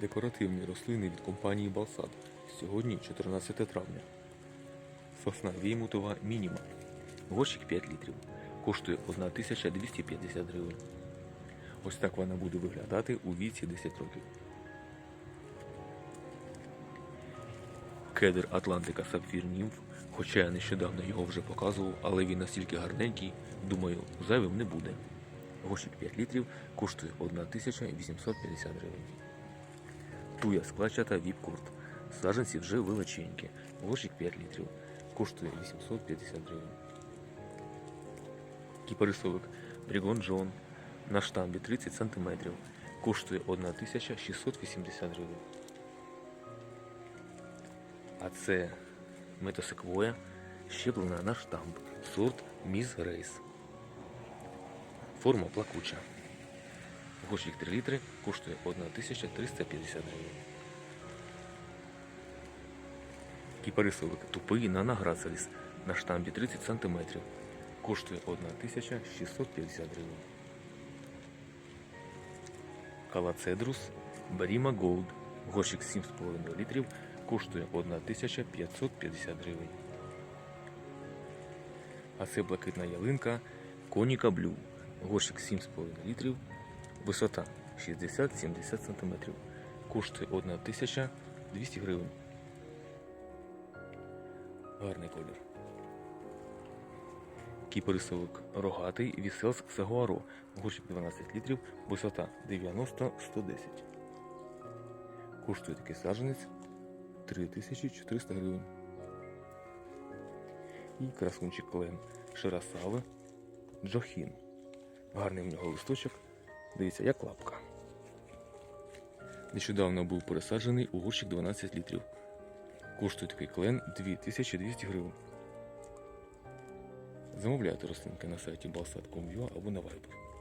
Декоративні рослини від компанії Балсад. Сьогодні 14 травня. Сосна Веймутова Мініма. Горщик 5 літрів. Коштує 1250 гривень. Ось так вона буде виглядати у віці 10 років. Кедр Атлантика Сапфір Німф, хоча я нещодавно його вже показував, але він настільки гарненький, думаю, зайвим не буде. Горщик 5 літрів коштує 1850 гривень. Туя складчата віп-курт. Саджанці вже величенькі. Горщик 5 літрів. Коштує 850 гривень. Кіпарисовик Брігон Джон на штамбі 30 см. Коштує 1680 гривень. А це метасеквоя, щеплена на штамп. Сорт Міс Грейс. Форма плакуча. Горщик 3 літри коштує 1350 гривень. Кіпарисовик тупий на Грацеліс на штамбі 30 см. Коштує 1650 гривень. Калацедрус Баріма Голд. Горщик 7,5 літрів коштує 1550 гривень. А це блакитна ялинка Коніка Блю. Горщик 7,5 літрів. Висота 60-70 см. Коштує 1200 гривень. Гарний колір. Кіпарисовик рогатий Віселс Сагуаро. Горщик 12 літрів, висота 90-110. Коштує такий саджанець 3400 гривень. І красунчик клен Ширасаве Джохін. Гарний в нього листочок. Дивіться, як лапка. Нещодавно був пересаджений у горщик 12 літрів. Коштує такий клен 2200 гривень. Замовляйте рослинки на сайті balsat.com.ua або на Viber.